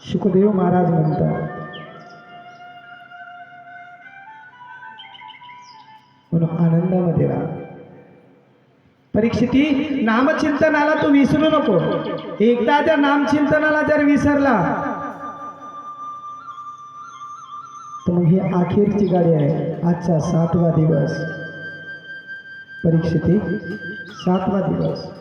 सुखदेव महाराज म्हणतात. म्हणून आनंदामध्ये राहा. परीक्षिती नामचिंतनाला तू विसरू नको. एकदा त्या नामचिंतनाला जर विसरला तर मग ही अखेरची गाडी आहे. आजचा सातवा दिवस. परीक्षिती सातवा दिवस.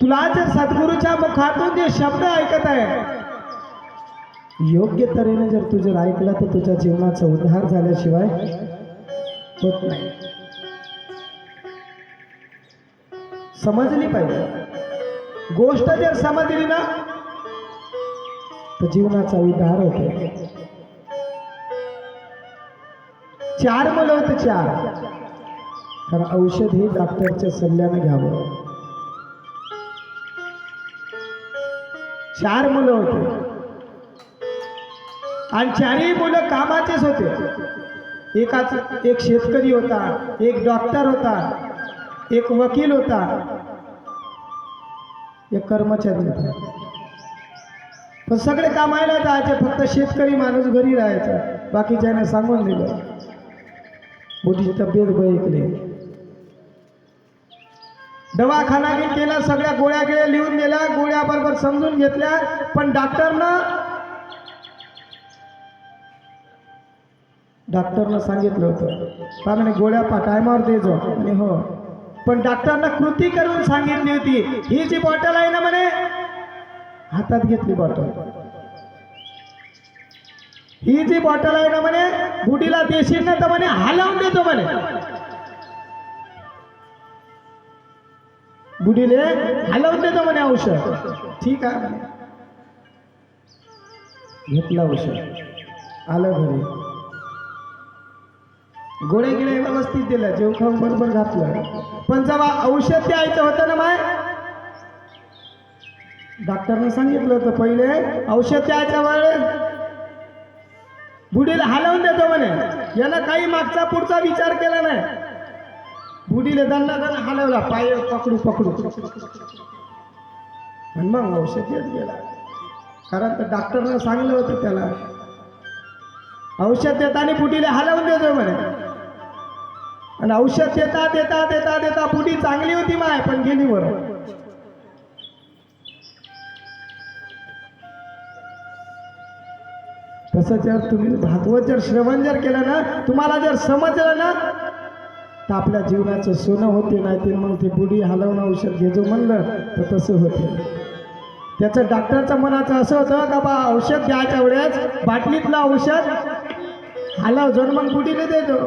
तुला जर सद्गुरूच्या मुखातून जे शब्द ऐकत आहे योग्य तऱ्हेने जर तू जर ऐकलं तर तुझ्या जीवनाचा उद्धार झाल्याशिवाय होत नाही. समजली पाहिजे. गोष्ट जर समजली ना तर जीवनाचा उद्धार होतो. चार मुलं होते चार. कारण औषध हे डॉक्टरच्या सल्ल्यानं घ्यावं. चार मुलं होते. आणि चारही मुलं कामाचेच होते. एकाच एक शेतकरी होता एक डॉक्टर होता एक वकील होता एक कर्मचारी होता. पण सगळे कामायला जायचे फक्त शेतकरी माणूस घरी राहायचा. बाकीच्याने सांगून दिलं. मुलीची तब्येत बळकली. दवाखाना बी केला सगळ्या गोळ्या गिळ्या लिहून दिल्या गोळ्या समजून घेतल्या पण डॉक्टरनं डॉक्टरनं सांगितलं होतं. का म्हणे गोळ्या पा टायमावर दे जो. म्हणे हो. पण डॉक्टरनं कृती करून सांगितली होती. ही जी बॉटल आहे ना म्हणे हातात घेतली बॉटल. ही जी बॉटल आहे ना म्हणे बुडीला देशील ना तर म्हणे हलवून देतो म्हणे. बुडीले हलवून देतो म्हणे औषध. ठीक आहे. घेतलं औषध. आलं घरी. गोळे गिळे व्यवस्थित दिलं. जेव खाऊन बरोबर घातलं. पण जेव्हा औषध द्यायचं होतं ना माय डॉक्टरने सांगितलं होतं पहिले औषध द्यायच्या वेळेस बुडीला हलवून देतो म्हणे. याला काही मागचा पुढचा विचार केला नाही. बुडीले दंडा दंड हलवला पाय पकडू पकडू. आणि मग औषध येत गेला. कारण तर डॉक्टरनं सांगलं होतं त्याला औषध देताना बुडीला हलवून देतो म्हणे. आणि औषध देता देता देता देता बुडी चांगली होती माय पण गेली बरं तसं जर तुम्ही भागवत जर श्रवण जर केलं ना तुम्हाला जर समजलं ना तर आपल्या जीवनाचं सोनं होते नाही ते मग ते बुडी हलवणं औषध घेजो म्हणलं तर तसं होते. त्याचं डॉक्टरचं मनाचं असं होतं का बा औषध द्यायच्या वेळेस बाटलीतलं औषध हलव जोड मग बुडीने देतो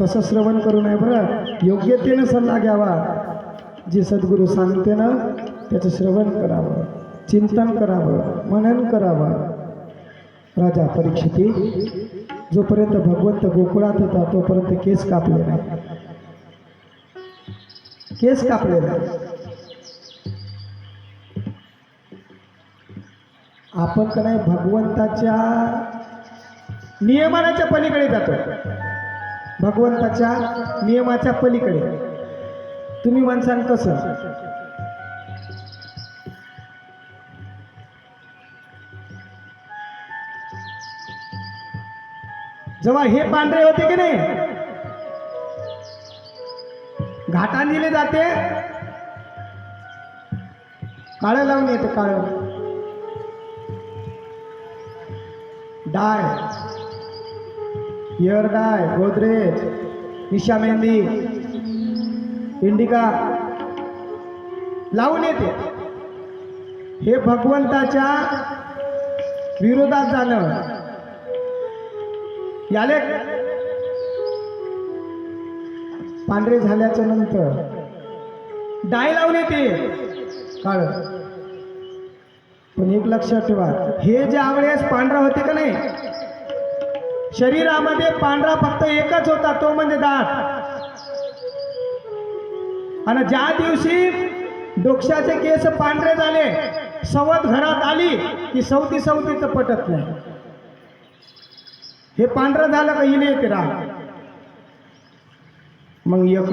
तसं श्रवण करू नये बरं. योग्यतेनं सल्ला घ्यावा. जे सद्गुरू सांगते ना त्याचं श्रवण करावं चिंतन करावं मनन करावं. राजा परीक्षिती जोपर्यंत भगवंत गोकुळात होता तोपर्यंत केस कापले नाही. केस कापले नाही. आपण का नाही भगवंताच्या नियमानाच्या पलीकडे जातो. भगवंताच्या नियमाच्या पलीकडे. तुम्ही म्हणसान कसं जेव्हा हे पांढरे होते की नाही? घाटान दिले जाते. काळं लावून येते काळं. Dye year dye Godrej Nisha mehndi indica. लावून येते. हे भगवंताच्या विरोधात जाणं. याले? पांढरे झाल्याच्यानंतर डाय लावून येते काळ. पण एक लक्षात ठेवा हे ज्या वेळेस पांढरा होते का नाही? शरीरामध्ये पांढरा फक्त एकच होता तो म्हणजे दात. आणि ज्या दिवशी डोक्षाचे केस पांढरे झाले सवत घरात आली की सवती सवतीचं पटत नाही. हे पांढरं झालं का इले येते राग मग एक